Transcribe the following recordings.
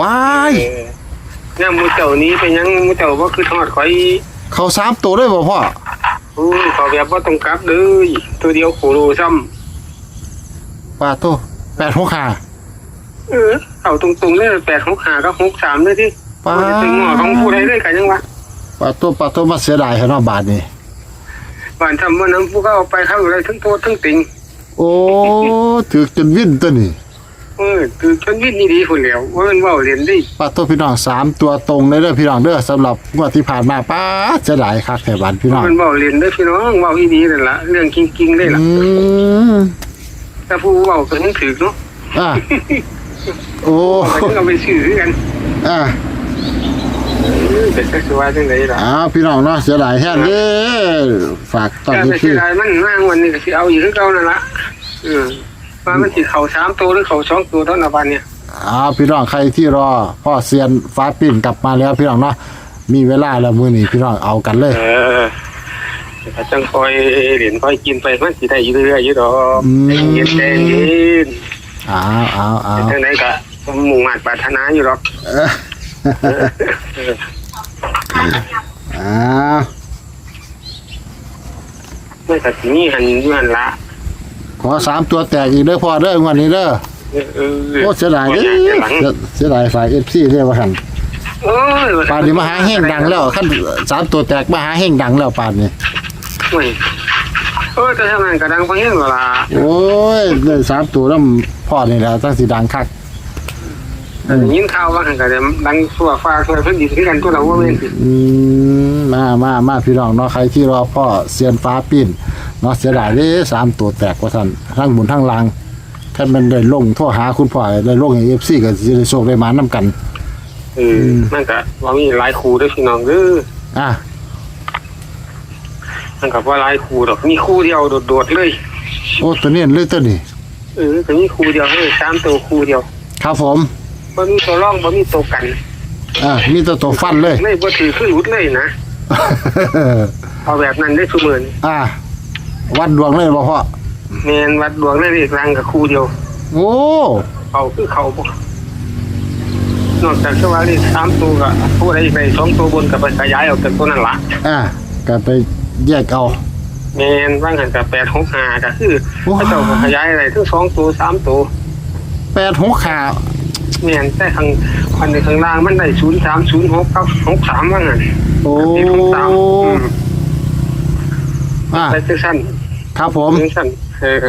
ว้ายเออเนี่ยหมูเจ้านี้เป็นหยังหมูเจ้าว่าคือทอดข่อยเขาสามตัวได้บ่พ่ออู้เขาแบบว่าต้องกลับเลยตัวเดียวโคโลซ้ปลาตัวแปดหกขาำเออเอาตรงๆเลยแปดหกหาก็หกสามเลยที่ปลาบ่ได้ถึงหม้อของผู้ใดเลยกันยังวะปลาตัวปลาตัวมาเสียดายเหรอเนาะบาทนี่บ้านทำว่าน้ำผู้ก็เอาไปเข้าอะไรทั้งโทษทั้งติงโอ้ถือจนวิ่นตัวนี่ เออคือชนวิทย์นี่ดีคนแล้วว่ามันเว่าเรียนได้ปลาตัวพี่น้องสามตัวตรงเลยเด้อพี่น้องเด้อสำหรับงวดที่ผ่านมาป้าดเสียดายคักแถวบ้านพี่น้องมันเว่าเรียนได้พี่น้องเว่าอีดีนั่นละเรื่องจริงๆได้ละอืมแต่ผู้เว่าก็ยังถือเนาะอะโอ้ก็ยังเอาไปซื้อกันอะเออเป็นสักว่าจังไดล่ะอ้าวพี่น้องเนาะเสียดายแท้เด้อฝากตอนแต่นี้ไม่พี่ใช่ได้มันมากวันนี้ก็สิเอาอยู่คือเก่านั่นละเออ ว่ามันสิเข้าสามตัวหรือเข้าสองตัวเท่านั้นบัดเนี่ยอ้าวพี่น้องใครที่รอพ่อเซียนฟ้าปิ่นกลับมาแล้วพี่น้องเนาะมีเวลาแล้วมื้อนี้พี่น้องเอากันเลย เออแต่จังคอยเหรียญคอยกินไปมันสิได้อยู่เรื่อยๆอยู่ดอกอืม ใจเย็นใจเย็นอ้าวอ้าวอ้าวจังไดก็มุ่งมั่นปรารถนาอยู่หรอกเอ้อเอออ้าวมันก็สิมีหันอยู่หันละ ขอสามตัวแตกอีกเด้อพ่อเด้องวันนี้เด้อเออเออโอ้เสียดายเด้บ่ออหลังเสียดายฝ่ายเอฟซีเรียกว่าหันโอ้ยป่านนี้มาหาแห้งดังแล้วขั้นสามตัวแตกมาหาแห้งดังแล้วป่านนี้โอ้ยเออแต่ทำงานก็ดังเพราะเห็นเวลาโอ้ยเลยสามตัวแล้วพ่อนี่แหละตั้งสีดังคักแต่ยินข่าวว่าหันก็จะดังสัวฟ้าสัวเพิ่นดีคือกันตัวเราว่าแม่นสิอืมมามามาพี่น้องเนาะใครที่รอพ่อเซียนฟ้าปิ้น เนาะเสียดายเด้สามตัวแตกว่าท่านทั้งบุญทั้งลางท่านมันได้ลงโทรหาคุณพ่อได้ลงเอฟซีก็สิได้โชคได้หมานํกัน เออมันก็ว่ามีหลายครูด้วยพี่น้องเด้ออะมันก็ว่าหลายครูดอกมีครูเดียวโดดๆเลย โอ้ตัวนี้เลยตัวนี้เออก็มีครูเดียวเลยสามตัวครูเดียวครับผมบ่มีตัวร่องบ่มีตัวกัน อะมีแตัวตัวฟันเลย เลยบ่ถือขึ้นหลุดเลยนะ เอาแบบนั้นได้ซุมื้อนี้อะ วัดดวงเลยบ่พ่อแม่นวัดดวงเลยเรียกรังกับครูเดียวโอ้เขาคือเขาบ่นอกจากสว่าเลขสามตัวก็ผู้ใดไปสองตัวบนก็ไปขยายออกจากตัวนั้นละอะก็ไปแยกเอาแมนว่างหันกับแปดหกห้าก็คือว้าวพระเจ้าก็ขยายอะไรทั้งสองตัวสามตัวแปดหกขาแมนแต่ข้างคันในข้างล่างมันได้ศูนย์สามศูนย์หกเก้าหกสามว่างหันโอ้เลขหกสาม อืมอะไปจังสั้นครับผม จังสั้นเออ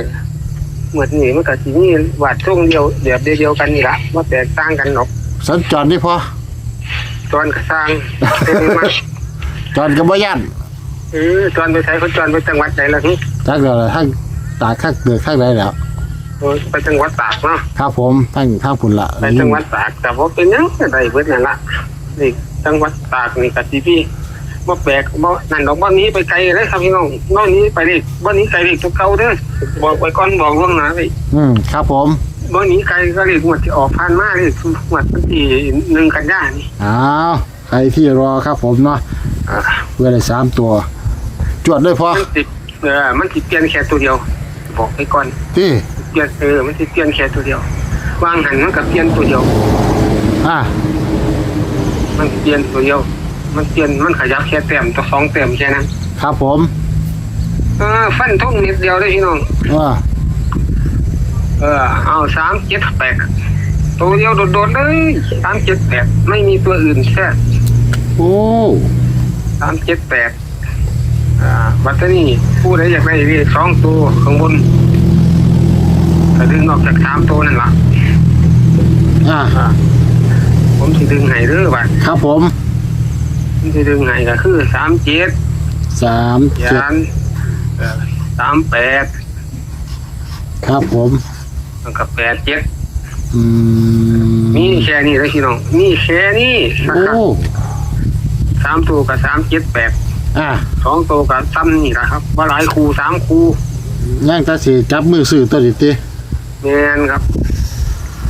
เหมือนนี่มันก็สิมีวาดช่วงเดียวแบบเดียวกันนี่ละว่าแตกต่างกันหรอกสัญจรนี่พอตอนกระสร้างเต็มมาจรกับบ่ยันเออตอนไปใช้เขาจอนไปจังหวัดไหนล่ะฮึทักเดี๋ยวทั้งตากข้างเกิดข้างใดแล้วโอ้ยไปจังหวัดตากเนาะ ครับผมทั้งข้างพุ่นละไปจังหวัดตากแต่ว่าเป็นหยังก็ได้เบิดนั่นละนี่จังหวัดตากนี่กะสิพี่ บ่แปลกบ่นั่นดอกบ่หนี้ไปไกลเลยครับพี่น้องบ่หนี้ไปเลยบ่หนี้ไกลเลยทุกเก่าเด้อบอกไว้ก่อนบอกล่วงหน้าเลยอืมครับผมบ่หนี้ไกลก็เลยงวดที่ออกผ่านมาเลยงวดวันที่หนึ่งกันยายนนี่อ้าวใครที่รอครับผมเนาะอ่าเพื่อได้สามตัว จวดด้วยพอมันสิเออมันสิเปลี่ยนแค่ตัวเดียว บอกไปก่อนที่เปลี่ยนเออมันสิเปลี่ยนแค่ตัวเดียววางหันมันก็เปลี่ยนตัวเดียวอะมันเปลี่ยนตัวเดียว มันเปลี่ยนมันขยับแค่แต้มตัวสองแต้มแค่นั้นครับผมเออฟันทุ่งนิดเดียวได้พี่น้องว่าเออ เอาสามเจ็ดแปดตัวเดียวโดดๆเลยสามเจ็ดแปดไม่มีตัวอื่นแค่โอ้สามเจ็ดแปดอ่าบัตรนี่ผู้ใดอยากได้เลขสองตัวข้างบนก็ดึงออกจากสามตัวนั่นละอะอ่าผมสิดึงให้เด้อบัตรครับผม ผมสิดึงให้ก็คือสามเจ็ดสามเจ็ดยานเอ่อสามแปดครับผมแล้วก็แปดเจ็ดอืมมีแค่นี้เลยพี่น้องมีแค่นี้นะโอ้ครับสามตัวกับสามเจ็ดแปดอะสองตัวกับซ้ำนี่แหละครับว่าหลายคูสามคูย่างตาสีจับมือสื่อตัวดิติแมนครับ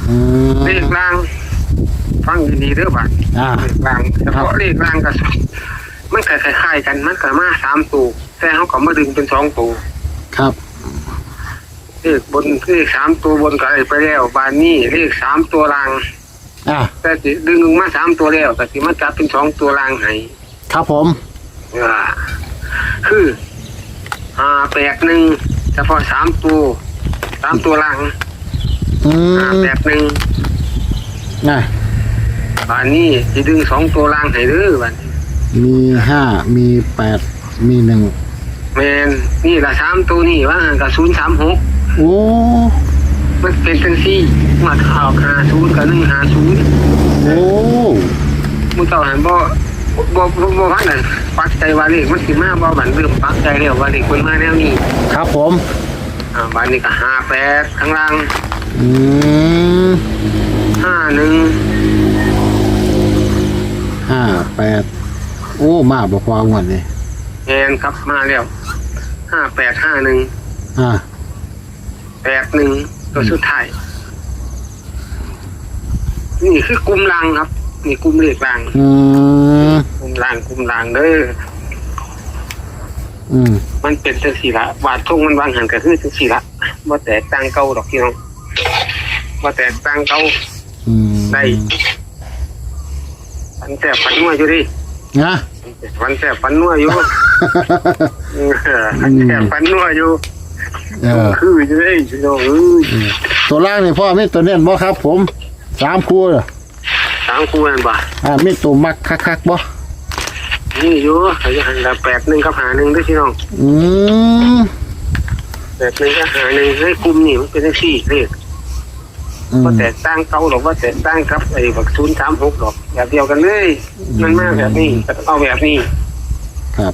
อืมเลขล่าง ฟังดีๆเด้อบัดอะเลขล่างเฉพาะเลขล่างกับมันคล้ายๆกันมันก็มาสามตัวแต่เขาก็มาดึงเป็นสองตัวครับ เลขบนเลขสามตัวบนก็ได้ไปแล้วบานนี้เลขสามตัวล่างอะแต่สิดึงมาสามตัวแล้วแต่สิมาจับเป็นสองตัวล่างให้ครับผม อ่าคือห้าแปดหนึ่งเฉพาะสามตัวสามตัวล่างอืห้ามแปดหนึ่งอะ บ้านนี้สิดึงสองตัวล่างให้เด้อบ้านนี้มีห้ามีแปดมีหนึ่งแมนนี่ละสามตัวนี่ว่ากับศูนย์สามหกโอ้มันเป็นจังซี่มาข่าวหาศูนย์กับหนึ่งหาศูนย์โอ้มึงเจ้าหันบ่บ่บ่บ่ว่านั่นปักใจว่าเลขมันสิมาบ่บันเริ่มปักใจแล้วว่าเลขมันมาแนวนี้ครับผมอ่าบ้านนี้ก็ห้าแปดข้างล่างอืมห้าหนึ่ง ห้าแปดโอ้มาบอกว่างวดนี่แอนครับมาแล้วห้าแปดห้าหนึ่งอะแปดหนึ่งตัวสุดท้าย นี่คือกลุ่มรางครับ นี่กลุ่มเลขรางอืมกลุ่มรางกลุ่มรางเด้ออืมมันเป็นจังสีละวาดทงมันวางหันก็คือจังสีละว่าแตกต่างเก่าดอกพี่น้องว่าแตกต่างเก่าอืมได้ ฟันแสบฟันนัวอยู่ดินะฟันแสบฟันนัวอยู่เออฟันแสบฟันนัวอยู่เออคืออยู่ดิพี่น้องเอ้ยตัวล่างนี่พ่อมีตัวเน้นบ่ครับ ผมสามคู่เหรอสามคู่นั่นบ่อ่ามีตัวมักคักๆบ่นี่อยู่เขาจะหันละแปดหนึ่งกับหาหนึ่งด้วยพี่น้องอืมแปดหนึ่งกับหาหนึ่งให้กลุ่มนี่มันเป็นจังสี่เลข อืม ว่าแตกต่างเก่าหรอกว่าแตกต่างครับไอ้บักศูนย์สามหกหรอกแบบเดียวกันเลย มันมาแบบนี้ก็ต้องเอาแบบนี้ครับ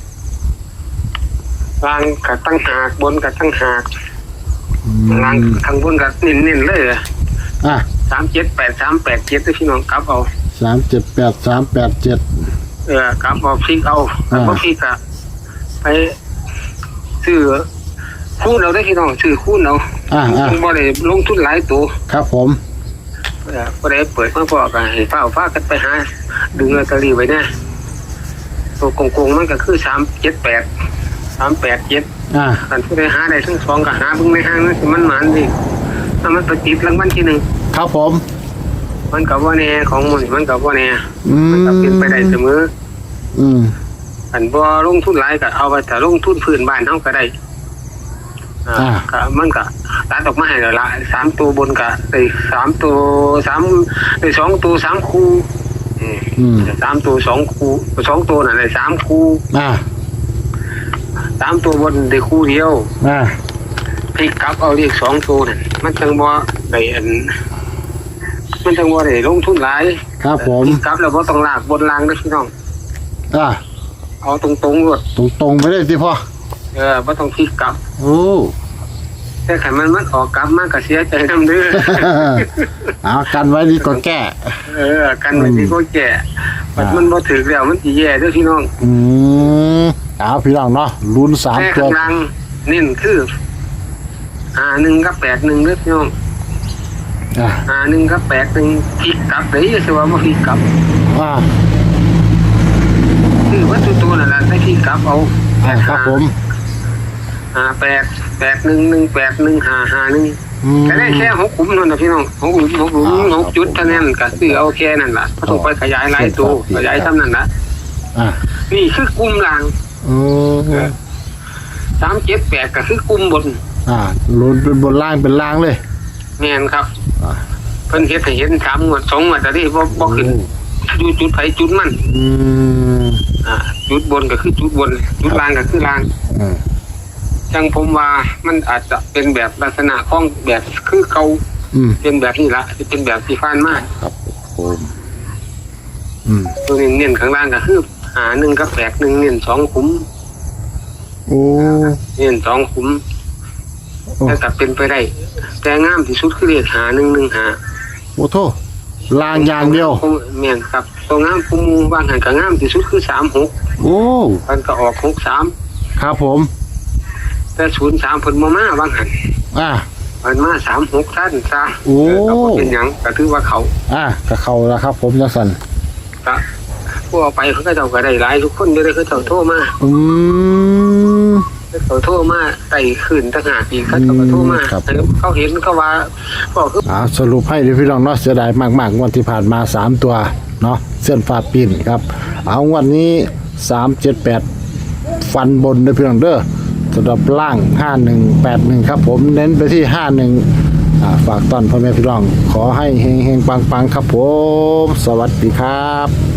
ล่างกับตั้งหากบนกับตั้งหากอืล่างมข้างบนกับเน้นๆเลยอะสามเจ็ดแปดสามแปดเจ็ดด้วยพี่น้องกลับเอาสามเจ็ดแปดสามแปดเจ็ด เออกลับเอาพลิกเอาแล้วก็อ่า พลิกอะไปซื้อคูณเอาได้อพี่น้องซื้อคูณเอา อะอะบ่ได้ลงทุนหลายตัวครับผมเออบ่ได้เปิดมาพอกันให้ฟ้าฟ้ากันไปหาดึงลอตเตอรี่ไว้แน่ตัวโกงๆมันก็คือสามเจ็ดแปดสามแปดเจ็ดอะกันผู้ใดหาได้ทั้งสองก็หาเบิ่งในห้างนั่นสิมันหมานดิถ้ามันไปติดรางวัลที่หนึ่งครับผม มันก็บ่แน่ของมันมันก็บ่แน่อืมมันก็เป็นไปได้เสมอ อืมอันบ่ลงทุนหลายก็เอาไปแต่ลงทุนพื้นบ้านเฮาก็ได้อ่าอ่าก็มันก็ ตัดออกมาให้แล้วละสามตัวบนก็ได้สามตัวสามได้สองตัวสามคู่อืมอืมสามตัวสองคู่สองตัวน่ะได้สามคู่อะสามตัวบนได้คู่เดียวอะพลิกกลับเอาเลขสองตัวนั่นมันจังบ่ได้อันมันจังบ่ได้ลงทุนหลายครับผมพลิกกลับแล้วบ่ต้องลากบนล่างเด้อพี่น้องอะเอาตรงๆรวดตรงๆไปเลยสิพ่อเออบ่ต้องพลิกกลับโอ้ แต่ขันมันมันออกกลับมาก็เสียใจน้ำเด้อเอากันไว้ดีกว่าแก้เออ กันไว้ที่ก็แก่มันมันบ่ถึกแล้วมันสิแย่เด้อพี่น้อง อืมเอาพี่น้องเนาะลุ้นสามแต่ตัวข้างล่างเน้นคือหาหนึ่งกับแปดหนึ่งเด้อพี่น้องอะหาหนึ่งกับแปดหนึ่งพลิกกลับเด้อสิว่าบ่พลิกกลับอะคือวัตถุตัวนั่นล่ะได้พลิกกลับเอาอะครับผมหาแปด แปดหนึ่งหนึ่งแปดหนึ่งหาหาหนึ่งอืม ก็ได้แค่หกขุมเท่านั้นนะพี่น้องหกหลุมหกหลุมหกจุดเท่านั้นก็ซื้อเอาแค่นั้นล่ะบ่ต้องไปขยายหลายตัวขยายซ้ำนั่นล่ะอะนี่คือกลุ่มล่างโอ้สามเจ็ดแปดก็คือกลุ่มบนอะลุ้นเป็นบนล่างเป็นล่างเลยแม่นครับ อ่าเพิ่นเฮ็ดให้เห็นสามงวดสองงวดแต่ที่บ่บ่ขึ้นอยู่จุดไผจุดมันอืมอ่าจุดบนก็คือจุดบน จุดล่างก็คือล่าง อ่า จังผมว่ามันอาจจะเป็นแบบลักษณะของแบบคือเก่าอืมเป็นแบบนี้ละจะเป็นแบบที่ผ่านมาครับผมอืมตัวนี้เน้นข้างล่างก็คือหาหนึ่งกับแปดหนึ่งเน้นสองขุมโอ้เน้นสองขุมโอ้แต่ก็เป็นไปได้ แต่งามที่สุดคือเลขหาหนึ่งหนึ่งหาโอ้โทล่างอย่างเดียวแม่นครับตัวงามคูมูบางหันก็งามที่สุดคือสามหกโอ้มันก็ออกหกสามครับผม แต่ศูนย์สามเพิ่นมามาบางหันอะเพิ่นมาสามหกท่านซะโอ้เก็บ่เป็นหยังก็ถือว่าเขาอะกับเขาแล้วครับ ผมจังสันก็ผู้เอาไปเขาก็เจ้าก็ได้หลายทุกคนเด้อเขาเจ้าโทรมาอืม เขาโทรมาไต่ขึ้นตั้งหากอีกเขาจะมาโทรมาเขาเห็นเขาว่าบอกคือ อ่าสรุปให้พี่น้องเนาะเสียดายมากๆงวดที่ผ่านมา 3 ตัวเนาะเส้นฟ้าปิ่นครับ เอางวดนี้ 378 ฟันบนเด้อพี่น้องเด้อ สำหรับล่าง 5181 ครับผมเน้นไปที่ 51อ่าฝากต้อนพ่อแม่พี่น้อง ขอให้เฮงๆปังๆ ครับผม สวัสดีครับ